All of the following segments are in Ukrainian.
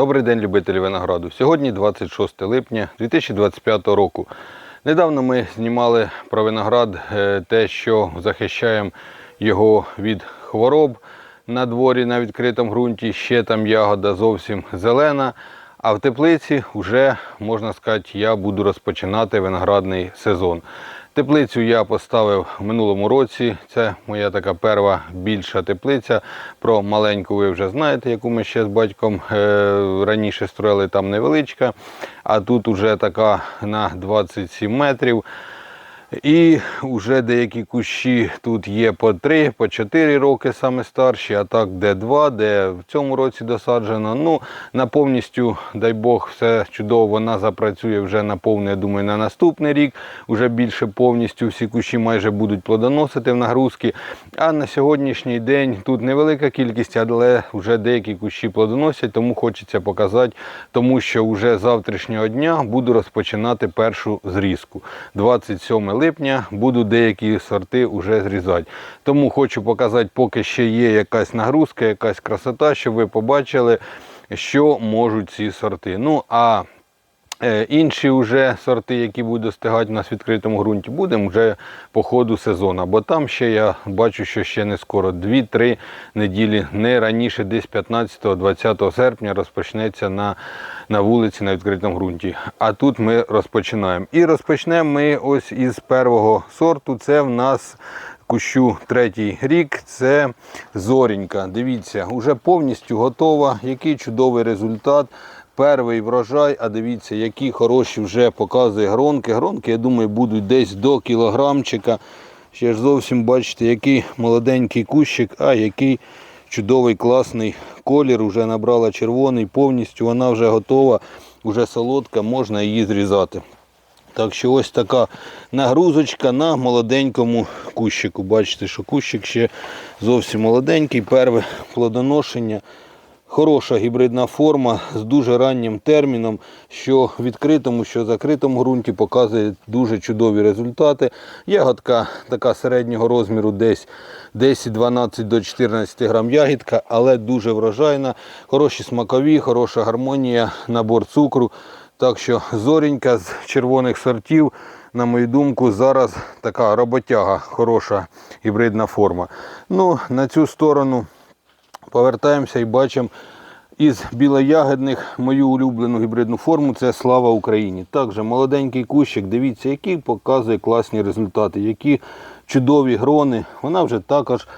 Добрий день, любителі винограду. Сьогодні 26 липня 2025 року. Недавно ми знімали про виноград е, те, що захищаємо його від хвороб на дворі на відкритому ґрунті. Ще там ягода зовсім зелена. А в теплиці вже, можна сказати, я буду розпочинати виноградний сезон. Теплицю я поставив в минулому році. Це моя така перша більша теплиця. Про маленьку ви вже знаєте, яку ми ще з батьком е, раніше строїли, там невеличка. А тут уже така на 27 метрів. І вже деякі кущі тут є по 3, по 4 роки саме старші, а так де 2, де в цьому році досаджено. Ну, на повністю, дай Бог, все чудово, вона запрацює вже на повне, я думаю, на наступний рік. Уже більше повністю всі кущі майже будуть плодоносити в нагрузки. А на сьогоднішній день тут невелика кількість, але вже деякі кущі плодоносять, тому хочеться показати, тому що вже завтрашнього дня буду розпочинати першу зрізку. 27 липня буду деякі сорти вже зрізати. Тому хочу показати, поки ще є якась нагрузка, якась красота, щоб ви побачили, що можуть ці сорти. Ну а Інші вже сорти, які будуть достигати у нас в відкритому ґрунті, будемо вже по ходу сезону. Бо там ще я бачу, що ще не скоро 2-3 неділі, не раніше, десь 15-20 серпня розпочнеться на, на вулиці на відкритому ґрунті. А тут ми розпочинаємо. І розпочнемо ми ось із першого сорту. Це в нас кущу третій рік. Це зорінька. Дивіться, вже повністю готова. Який чудовий результат. Перший врожай, а дивіться, які хороші вже показує гронки. Гронки, я думаю, будуть десь до кілограмчика. Ще ж зовсім бачите, який молоденький кущик, а який чудовий класний колір. Вже набрала червоний, повністю вона вже готова, вже солодка, можна її зрізати. Так що ось така нагрузочка на молоденькому кущику. Бачите, що кущик ще зовсім молоденький, перве плодоношення. Хороша гібридна форма з дуже раннім терміном, що в відкритому, що закритому ґрунті показує дуже чудові результати. Ягодка така середнього розміру, десь 10-12 до 14 грам ягідка, але дуже врожайна. Хороші смакові, хороша гармонія, набор цукру. Так що зорінька з червоних сортів, на мою думку, зараз така роботяга, хороша гібридна форма. Ну, на цю сторону повертаємося і бачимо із білоягідних мою улюблену гібридну форму це слава Україні. Також молоденький кущик, дивіться, який показує класні результати, які чудові грони. Вона вже також.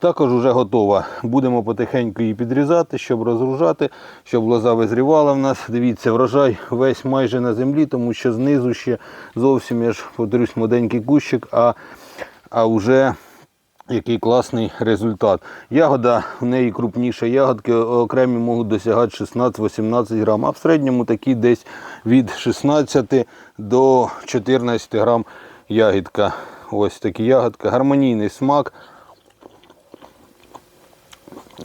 Також вже готова. Будемо потихеньку її підрізати, щоб розгружати, щоб лоза визрівала в нас. Дивіться, врожай весь майже на землі, тому що знизу ще зовсім я ж повторюсь, молоденький кущик, а, а вже який класний результат. Ягода, в неї крупніша ягодки, окремі можуть досягати 16-18 грам, а в середньому такі десь від 16 до 14 грам ягідка. Ось такі ягодка, гармонійний смак.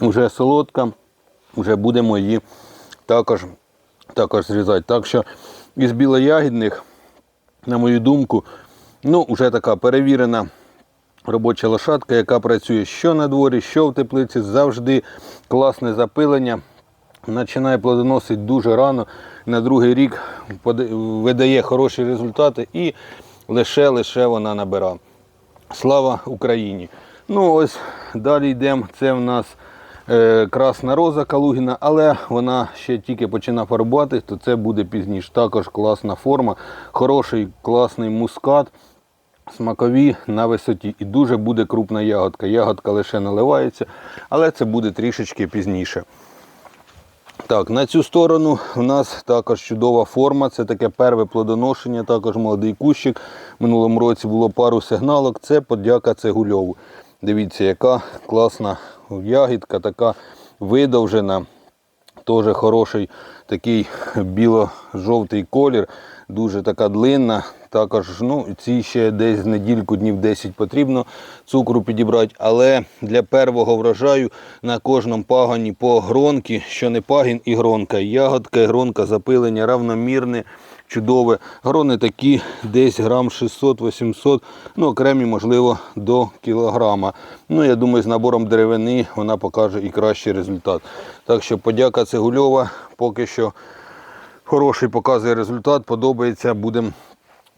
Уже солодка, вже будемо її також, також зрізати. Так що із білоягідних, на мою думку, ну, вже така перевірена робоча лошадка, яка працює що на дворі, що в теплиці, завжди класне запилення. Починає плодоносити дуже рано. На другий рік видає хороші результати і лише-лише вона набира. Слава Україні! Ну ось далі йдемо. Це в нас е, красна роза Калугіна, але вона ще тільки починає фарбувати, то це буде пізніше. Також класна форма, хороший класний мускат смакові на висоті. І дуже буде крупна ягодка. Ягодка лише наливається, але це буде трішечки пізніше. Так, На цю сторону у нас також чудова форма. Це таке перве плодоношення, також молодий кущик. Минулому році було пару сигналок. Це подяка цегульову. Дивіться, яка класна ягідка, така видовжена. Теж хороший такий біло-жовтий колір, дуже така длинна. Також ну, ці ще десь недільку, днів 10 потрібно цукру підібрати. Але для першого врожаю на кожному пагані по гронки, що не пагін і гронка. Ягодка і гронка запилення равномірне, чудове. Грони такі десь грам 600-800, ну окремі, можливо, до кілограма. Ну, я думаю, з набором деревини вона покаже і кращий результат. Так що подяка Цегульова поки що хороший показує результат, подобається, будемо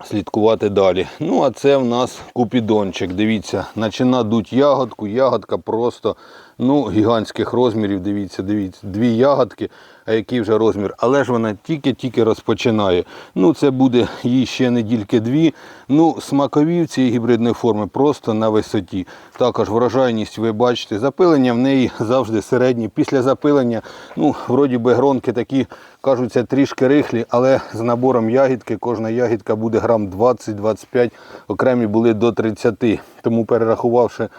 слідкувати далі. Ну, а це в нас купідончик. Дивіться, почина дуть ягодку. Ягодка просто ну, гігантських розмірів. Дивіться, дивіться, дві ягодки, а який вже розмір. Але ж вона тільки-тільки розпочинає. Ну, це буде їй ще недільки дві. Ну, смакові цієї гібридної форми просто на висоті. Також врожайність, ви бачите, запилення в неї завжди середнє. Після запилення, ну, вроді би гронки такі кажуться трішки рихлі, але з набором ягідки кожна ягідка буде грам 20-25, окремі були до 30. Тому перерахувавши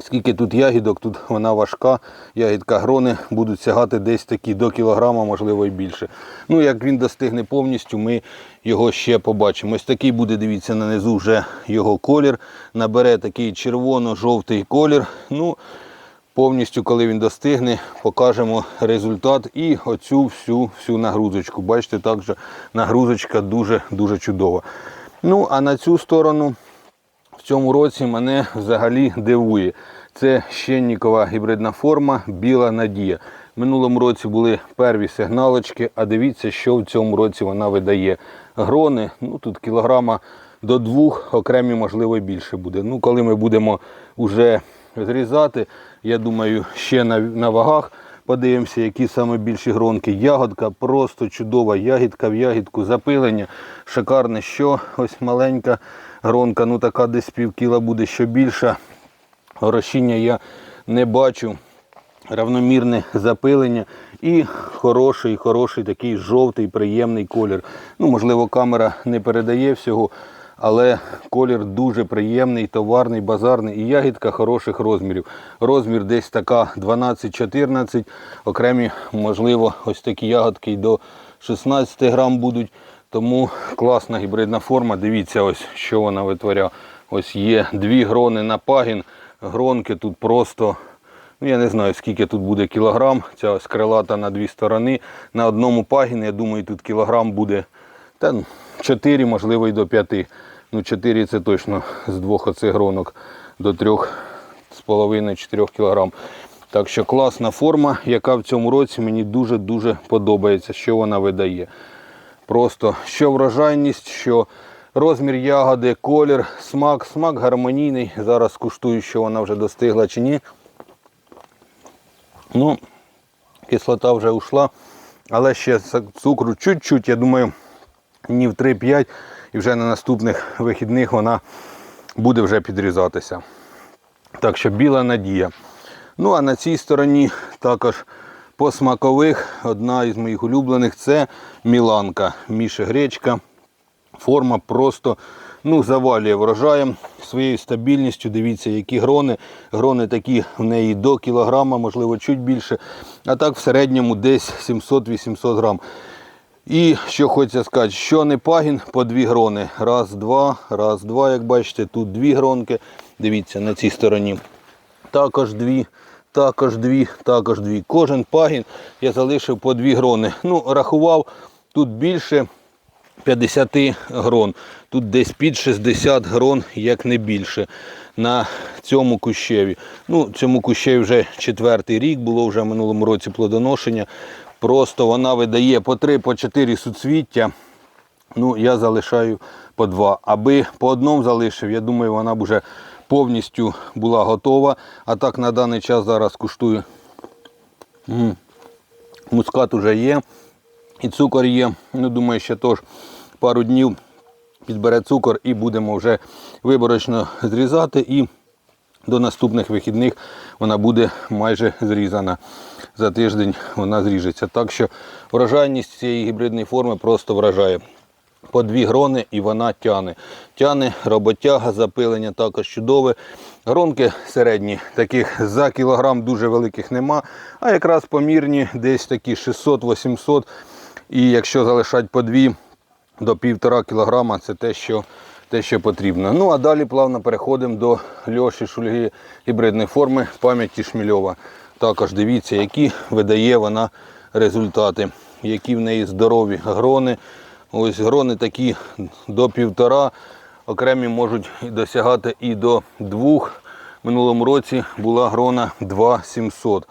Скільки тут ягідок, тут вона важка, ягідка грони будуть сягати десь такі до кілограма, можливо і більше. Ну, як він достигне повністю, ми його ще побачимо. Ось такий буде, дивіться, нанизу вже його колір. Набере такий червоно-жовтий колір. Ну, повністю, коли він достигне, покажемо результат і оцю всю всю нагрузочку. Бачите, також нагрузочка дуже-дуже чудова. Ну, а на цю сторону в цьому році мене взагалі дивує. Це щеннікова гібридна форма Біла Надія. Минулому році були перві сигналочки, а дивіться, що в цьому році вона видає. Грони, ну тут кілограма до двох, окремі, можливо, більше буде. Ну, коли ми будемо вже зрізати, я думаю, ще на, на вагах подивимося, які саме більші гронки. Ягодка просто чудова. Ягідка в ягідку, запилення. Шикарне, що ось маленька гронка, ну така десь пів кіла буде, що більша. Горощіння я не бачу. Равномірне запилення і хороший, хороший такий жовтий, приємний колір. Ну, можливо, камера не передає всього, але колір дуже приємний, товарний, базарний і ягідка хороших розмірів. Розмір десь така 12-14, окремі, можливо, ось такі ягодки й до 16 грам будуть. Тому класна гібридна форма. Дивіться, ось що вона витворяє. Ось є дві грони на пагін. Гронки тут просто, ну я не знаю скільки тут буде кілограм. Ця ось крилата на дві сторони. На одному пагіні, я думаю, тут кілограм буде та, ну, 4, можливо, і до 5. Ну, 4 це точно з двох оцих гронок до 3,5-4 кілограм. Так що класна форма, яка в цьому році мені дуже-дуже подобається, що вона видає. Просто що врожайність, що розмір ягоди, колір, смак, смак гармонійний. Зараз куштую, що вона вже достигла чи ні. Ну, кислота вже ушла, але ще цукру чуть-чуть, я думаю, днів 3-5 і вже на наступних вихідних вона буде вже підрізатися. Так що біла надія. Ну а на цій стороні також по смакових одна із моїх улюблених це Міланка. Міша Гречка. Форма просто ну, завалює врожаєм своєю стабільністю. Дивіться, які грони. Грони такі в неї до кілограма, можливо, чуть більше. А так в середньому десь 700-800 грам. І що хочеться сказати, що не пагін по дві грони. Раз, два, раз, два, як бачите, тут дві гронки. Дивіться, на цій стороні. Також дві, також дві, також дві. Кожен пагін я залишив по дві грони. Ну, рахував, тут більше 50 грон. Тут десь під 60 грон, як не більше, на цьому кущеві. Ну, цьому кущеві вже четвертий рік, було вже в минулому році плодоношення. Просто вона видає по 3 по 4 суцвіття. Ну, я залишаю по два. Аби по одному залишив, я думаю, вона б вже повністю була готова. А так на даний час зараз куштую. Мускат уже є. І цукор є. Ну, думаю, ще теж пару днів підбере цукор і будемо вже виборочно зрізати. І до наступних вихідних вона буде майже зрізана. За тиждень вона зріжеться. Так що врожайність цієї гібридної форми просто вражає. По дві грони і вона тяне. Тяне, роботяга, запилення також чудове. Гронки середні, таких за кілограм дуже великих нема, а якраз помірні, десь такі 600-800. І якщо залишати по дві до півтора кілограма, це те, що те, що потрібно. Ну а далі плавно переходимо до льоші шульги гібридної форми пам'яті Шмільова. Також дивіться, які видає вона результати, які в неї здорові грони. Ось грони такі до півтора, окремі можуть досягати і до двох. Минулому році була грона 2700.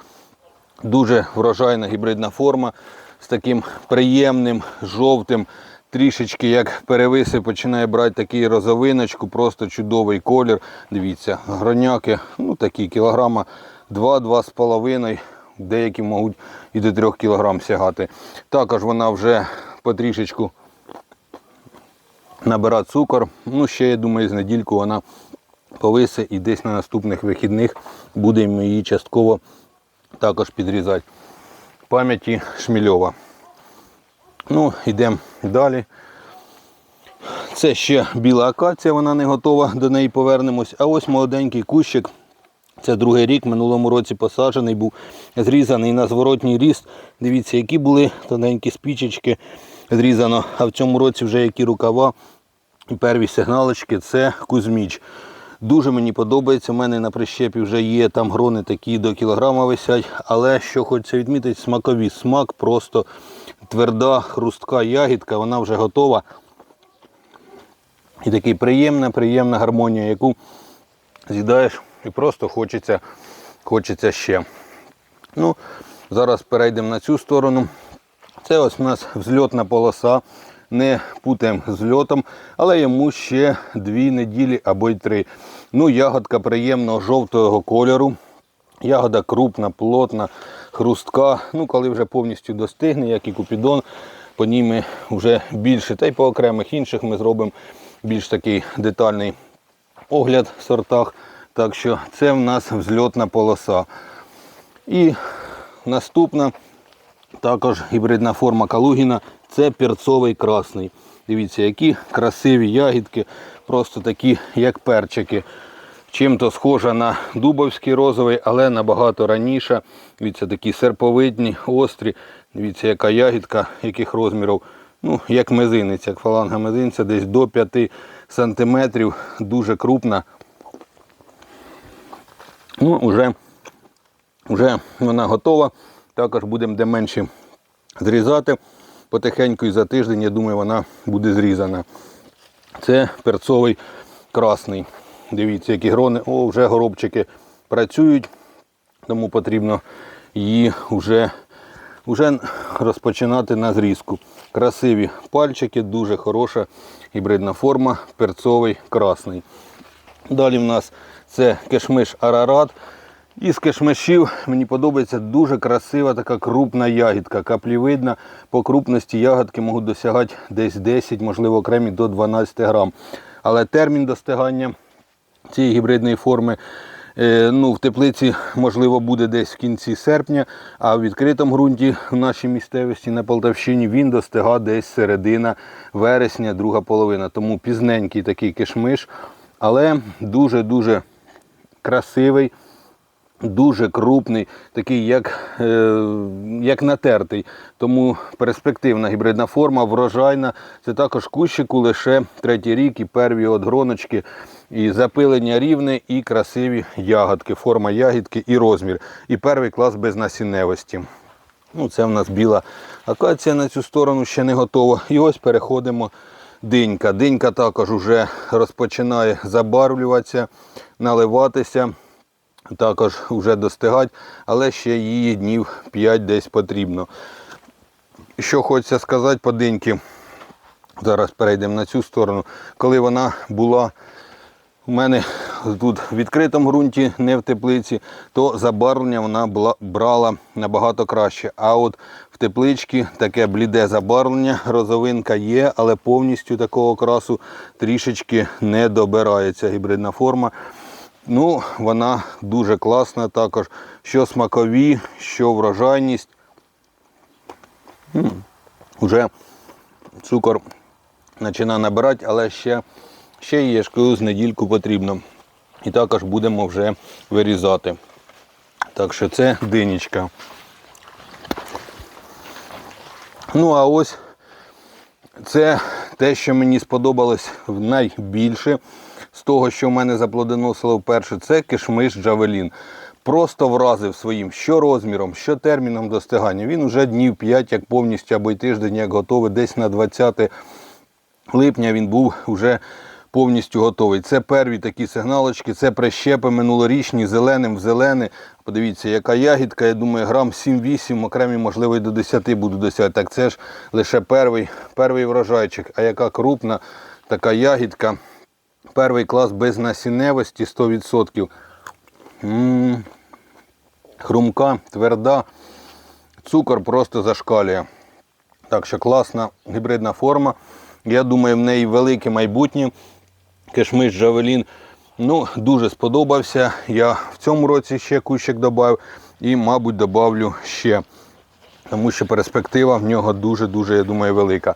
Дуже врожайна гібридна форма з таким приємним жовтим, трішечки як перевиси починає брати такий розовиночку, просто чудовий колір. Дивіться, гроняки, ну такі кілограма 2-2,5, деякі можуть і до 3 кілограм сягати. Також вона вже потрішечку набирає цукор. Ну, ще, я думаю, з недільку вона повисе і десь на наступних вихідних будемо її частково також підрізати. Пам'яті Шмільова. Ну, йдемо далі. Це ще біла акація, вона не готова, до неї повернемось. А ось молоденький кущик. Це другий рік, минулому році посаджений, був зрізаний на зворотній ріст. Дивіться, які були тоненькі спічечки зрізано, а в цьому році вже які рукава і перві сигналочки це кузьміч. Дуже мені подобається. У мене на прищепі вже є там грони такі до кілограма висять. Але що хочеться відмітити, смакові. Смак просто тверда, хрустка ягідка, вона вже готова. І такий приємна, приємна гармонія, яку з'їдаєш і просто хочеться, хочеться ще. Ну, зараз перейдемо на цю сторону. Це ось у нас взльотна полоса. Не путаємо з льотом, але йому ще дві неділі або й три. Ну, ягодка приємного жовтого кольору. Ягода крупна, плотна, хрустка. Ну, коли вже повністю достигне, як і купідон, по ній ми вже більше. Та й по окремих інших ми зробимо більш такий детальний огляд в сортах. Так що це в нас взльотна полоса. І наступна також гібридна форма Калугіна це перцовий красний. Дивіться, які красиві ягідки, просто такі, як перчики. Чим-то схожа на дубовський розовий, але набагато раніше. Дивіться, такі серповидні, острі. Дивіться, яка ягідка, яких розмірів. Ну, як мизинець, як фаланга мизинця, десь до 5 сантиметрів. Дуже крупна. Ну, вже, вже вона готова. Також будемо де менше зрізати. Потихеньку і за тиждень, я думаю, вона буде зрізана. Це перцовий красний. Дивіться, які грони. О, вже горобчики працюють, тому потрібно її вже, вже розпочинати на зрізку. Красиві пальчики, дуже хороша гібридна форма, перцовий красний. Далі в нас це кешмиш Арарат. Із кешмишів мені подобається дуже красива така крупна ягідка, каплівидна. По крупності ягодки можуть досягати десь 10, можливо, окремі до 12 грам. Але термін достигання цієї гібридної форми е, ну, в теплиці, можливо, буде десь в кінці серпня, а в відкритому ґрунті в нашій місцевості на Полтавщині він достигає десь середина вересня, друга половина. Тому пізненький такий кишмиш, але дуже-дуже красивий. Дуже крупний, такий як е, як натертий. Тому перспективна гібридна форма, врожайна. Це також кущику лише третій рік і перві от гроночки, і запилення рівне, і красиві ягодки, форма ягідки і розмір. І перший клас без насінневості. Ну, Це в нас біла акація на цю сторону ще не готова. І ось переходимо динька. Динька також вже розпочинає забарвлюватися, наливатися також вже достигать, але ще її днів 5 десь потрібно. Що хочеться сказати по диньки, зараз перейдемо на цю сторону. Коли вона була у мене тут в відкритому ґрунті, не в теплиці, то забарвлення вона брала набагато краще. А от в тепличці таке бліде забарвлення, розовинка є, але повністю такого окрасу трішечки не добирається гібридна форма. Ну, вона дуже класна також. Що смакові, що врожайність. Уже цукор починає набирати, але ще, ще є шкою з недільку потрібно. І також будемо вже вирізати. Так що це динічка. Ну, а ось це те, що мені сподобалось найбільше з того, що в мене заплодоносило вперше, це кишмиш Джавелін. просто вразив своїм що розміром, що терміном достигання. Він уже днів 5, як повністю або й тиждень, як готовий, десь на 20 липня він був вже повністю готовий. Це перві такі сигналочки, це прищепи минулорічні, зеленим в зелене. Подивіться, яка ягідка, я думаю, грам 7-8, окремі, можливо, і до 10 буду досягати. Так це ж лише перший, перший врожайчик. А яка крупна така ягідка. Перший клас без насінневості 100%. М, Хрумка, тверда. Цукор просто зашкалює. Так що класна гібридна форма. Я думаю, в неї велике майбутнє. Кишмиш Джавелін ну, дуже сподобався. Я в цьому році ще кущик додав і, мабуть, додавлю ще. Тому що перспектива в нього дуже-дуже, я думаю, велика.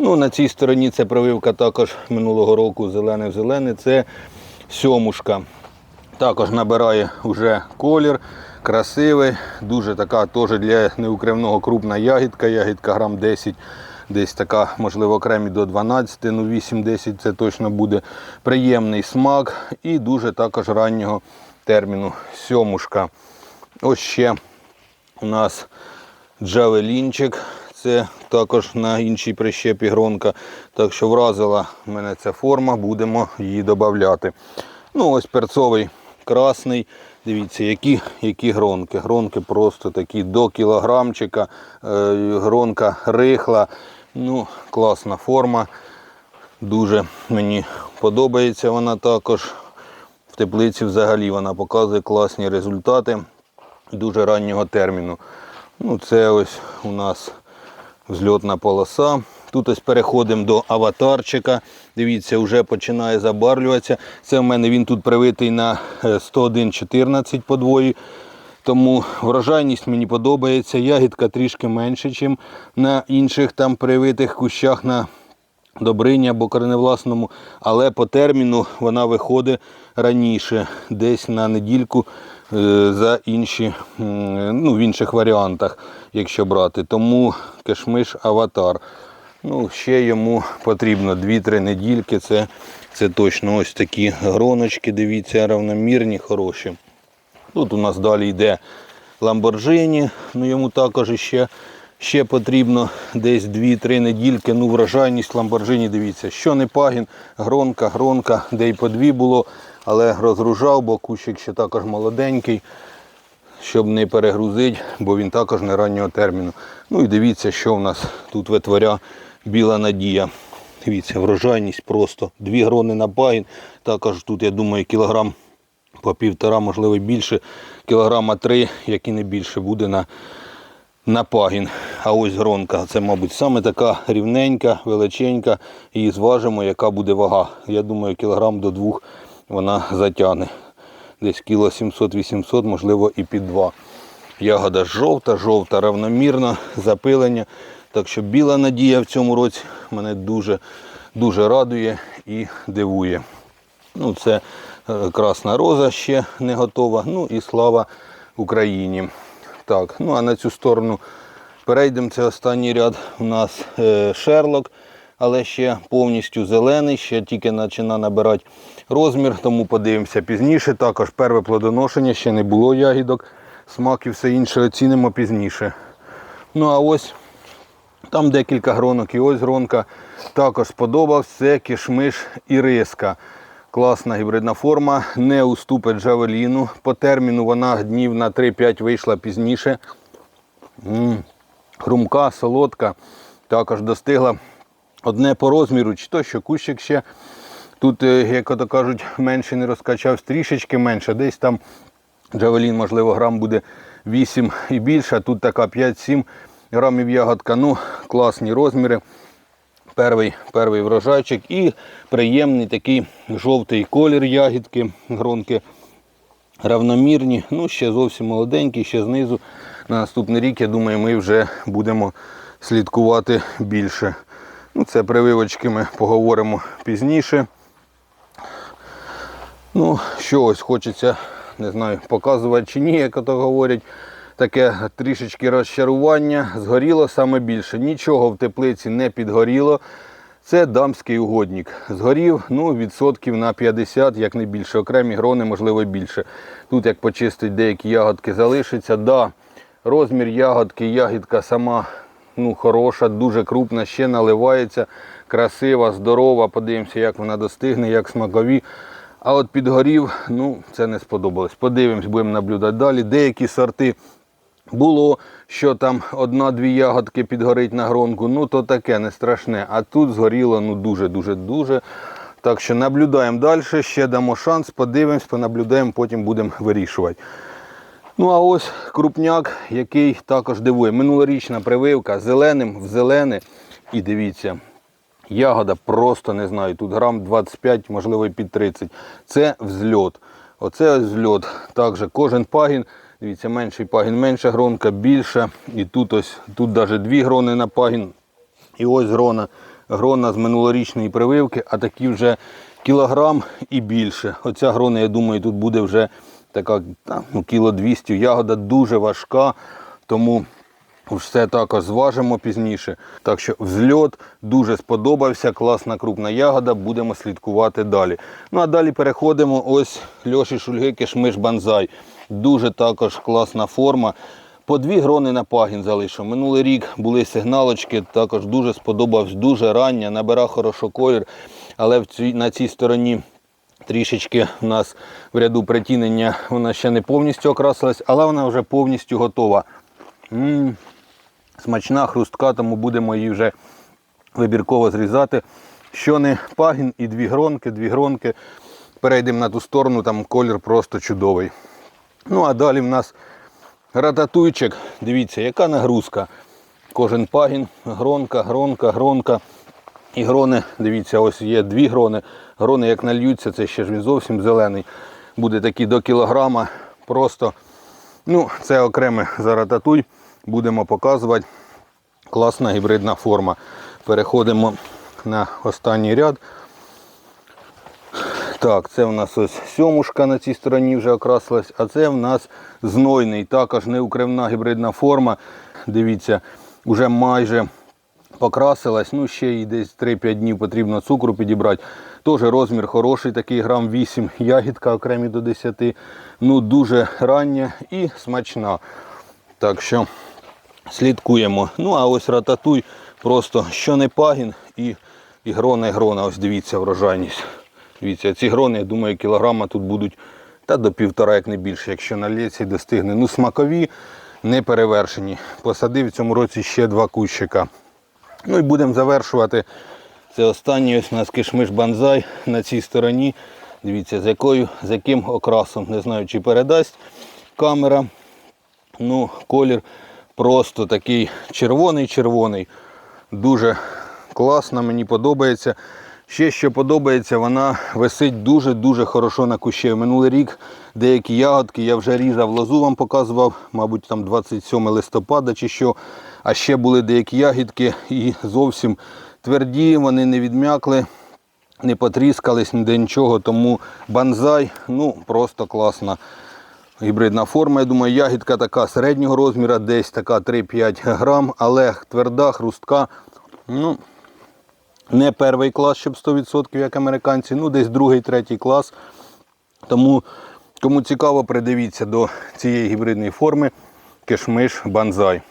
Ну, на цій стороні це прививка також минулого року зелене в зелене. Це сьомушка. Також набирає вже колір, красивий, дуже така теж для неукривного крупна ягідка, ягідка грам 10, десь така, можливо, окремі до 12, ну 8-10 це точно буде приємний смак і дуже також раннього терміну сьомушка. Ось ще у нас джавелінчик. Це також на іншій прищепі гронка. Так що вразила мене ця форма, будемо її додати. Ну, ось перцовий красний. Дивіться, які, які гронки. Гронки просто такі до кілограмчика. Е, гронка рихла. Ну, класна форма. Дуже мені подобається вона також. В теплиці взагалі вона показує класні результати дуже раннього терміну. Ну, це ось у нас взльотна полоса. Тут ось переходимо до аватарчика. Дивіться, вже починає забарвлюватися. Це в мене він тут привитий на е, 101,14 подвої. Тому врожайність мені подобається. Ягідка трішки менше, ніж на інших там привитих кущах на Добрині або кореневласному, але по терміну вона виходить раніше, десь на недільку е, за інші, ну, в інших варіантах, якщо брати. Тому кишмиш аватар. Ну, ще йому потрібно 2-3 недільки. Це, це точно ось такі гроночки, дивіться, равномірні, хороші. Тут у нас далі йде Ламборджині, ну йому також ще, ще потрібно десь 2-3 недільки. Ну, врожайність Ламборджині, дивіться, що не пагін, гронка, гронка, де й по дві було, але розгружав, бо кущик ще також молоденький, щоб не перегрузити, бо він також не раннього терміну. Ну і дивіться, що в нас тут витворя біла надія. Дивіться, врожайність просто. Дві грони на пагін. Також тут, я думаю, кілограм по півтора, можливо більше, кілограма три, як і не більше, буде на, на пагін. А ось гронка, це, мабуть, саме така рівненька, величенька. І зважимо, яка буде вага. Я думаю, кілограм до двох вона затягне. Десь кіло 700-800, можливо, і під два. Ягода жовта, жовта, равномірна, запилення. Так що біла надія в цьому році мене дуже, дуже радує і дивує. Ну, це е, красна роза ще не готова. Ну і слава Україні. Так, ну а на цю сторону перейдемо. Це останній ряд у нас е, Шерлок, але ще повністю зелений, ще тільки починає набирати розмір, тому подивимося пізніше. Також перве плодоношення, ще не було ягідок, смак і все інше оцінимо пізніше. Ну а ось там декілька гронок і ось гронка. Також сподобався це кишмиш і риска. Класна гібридна форма, не уступить джавеліну. По терміну вона днів на 3-5 вийшла пізніше. М, Хрумка, солодка. Також достигла одне по розміру, чи то, що кущик ще тут, е, як ото кажуть, менше не розкачав, трішечки менше. Десь там джавелін, можливо, грам буде 8 і більше, а тут така 5-7 грамів ягодка. Ну, класні розміри. Перший, перший врожайчик і приємний такий жовтий колір ягідки, гронки равномірні. Ну, ще зовсім молоденькі, ще знизу. На наступний рік, я думаю, ми вже будемо слідкувати більше. Ну, Це прививочки ми поговоримо пізніше. Ну, що ось хочеться, не знаю, показувати чи ні, як то говорять. Таке трішечки розчарування. Згоріло саме більше. Нічого в теплиці не підгоріло. Це дамський угодник. Згорів ну, відсотків на 50, як не більше. Окремі грони, можливо, більше. Тут як почистить деякі ягодки залишиться. Да, розмір ягодки, ягідка сама ну, хороша, дуже крупна, ще наливається, красива, здорова. Подивимося, як вона достигне, як смакові. А от підгорів, ну, це не сподобалось. Подивимось, будемо наблюдати далі. Деякі сорти було, що там одна-дві ягодки підгорить на гронку, ну то таке не страшне. А тут згоріло ну дуже-дуже-дуже. Так що наблюдаємо далі, ще дамо шанс, подивимось, понаблюдаємо, потім будемо вирішувати. Ну а ось крупняк, який також дивує. Минулорічна прививка зеленим в зелене. І дивіться, ягода просто не знаю. Тут грам 25, можливо і під 30. Це взльот. Оце взльот. Також кожен пагін. Дивіться, менший пагін, менша гронка, більша. І тут ось, тут навіть дві грони на пагін. І ось грона. Грона з минулорічної прививки, а такі вже кілограм і більше. Оця грона, я думаю, тут буде вже така ну, кіло 200. Ягода дуже важка, тому все також зважимо пізніше. Так що взльот дуже сподобався, класна крупна ягода, будемо слідкувати далі. Ну а далі переходимо. Ось Льоші Шульги Кишмиш Банзай. Дуже також класна форма. По дві грони на пагін залишив. Минулий рік були сигналочки, також дуже сподобався, дуже рання, набира хорошо колір, але на цій стороні трішечки в нас в ряду притінення вона ще не повністю окрасилась, але вона вже повністю готова. м смачна, хрустка, тому будемо її вже вибірково зрізати. Що не пагін і дві гронки, дві гронки. Перейдемо на ту сторону, там колір просто чудовий. Ну а далі в нас рататуйчик. Дивіться, яка нагрузка. Кожен пагін, гронка, гронка, гронка. І грони, дивіться, ось є дві грони. Грони як нальються, це ще ж він зовсім зелений. Буде такий до кілограма. Просто, ну, це окреме зарататуй. Будемо показувати. Класна гібридна форма. Переходимо на останній ряд. Так, це в нас ось сьомушка на цій стороні вже окрасилась, а це в нас знойний, також неукривна гібридна форма. Дивіться, вже майже покрасилась. Ну, ще й десь 3-5 днів потрібно цукру підібрати. Теж розмір хороший, такий грам 8, ягідка окремі до 10. Ну, дуже рання і смачна. Так що слідкуємо. Ну, а ось рататуй просто що не пагін і, і грона, і грона. Ось дивіться врожайність. Дивіться, ці грони, я думаю, кілограма тут будуть та до півтора, як не більше, якщо на лється достигне. Ну, смакові, не перевершені. Посадив в цьому році ще два кущика. Ну і будемо завершувати. Це останній ось у нас кишмиш банзай на цій стороні. Дивіться, з якою, з яким окрасом. Не знаю, чи передасть камера. Ну, колір просто такий червоний-червоний. Дуже класно, мені подобається. Ще що подобається, вона висить дуже-дуже хорошо на кущі. Минулий рік деякі ягодки я вже різав лозу, вам показував, мабуть, там 27 листопада чи що. А ще були деякі ягідки і зовсім тверді, вони не відм'якли, не потріскались ніде нічого. Тому банзай ну просто класна гібридна форма. Я думаю, ягідка така середнього розміру, десь така 3-5 грам, але тверда, хрустка. ну не перший клас, щоб 100%, як американці, ну десь другий, третій клас. Тому, кому цікаво, придивіться до цієї гібридної форми кишмиш банзай.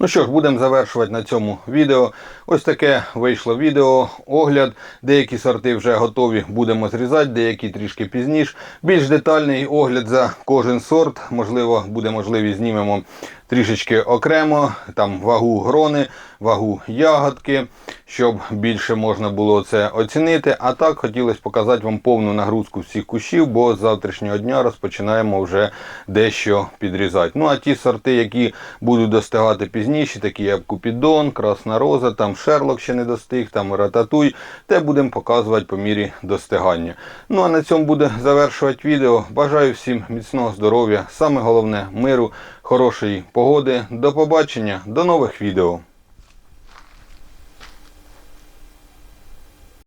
Ну що ж, будемо завершувати на цьому відео. Ось таке вийшло відео, огляд. Деякі сорти вже готові, будемо зрізати, деякі трішки пізніше. Більш детальний огляд за кожен сорт. Можливо, буде можливість знімемо трішечки окремо, там вагу грони, вагу ягодки, щоб більше можна було це оцінити. А так хотілося показати вам повну нагрузку всіх кущів, бо з завтрашнього дня розпочинаємо вже дещо підрізати. Ну а ті сорти, які будуть достигати пізніше, такі як Купідон, Красна Роза, там Шерлок ще не достиг, там Рататуй, те будемо показувати по мірі достигання. Ну а на цьому буде завершувати відео. Бажаю всім міцного здоров'я, саме головне миру, хорошої погоди. До побачення, до нових відео.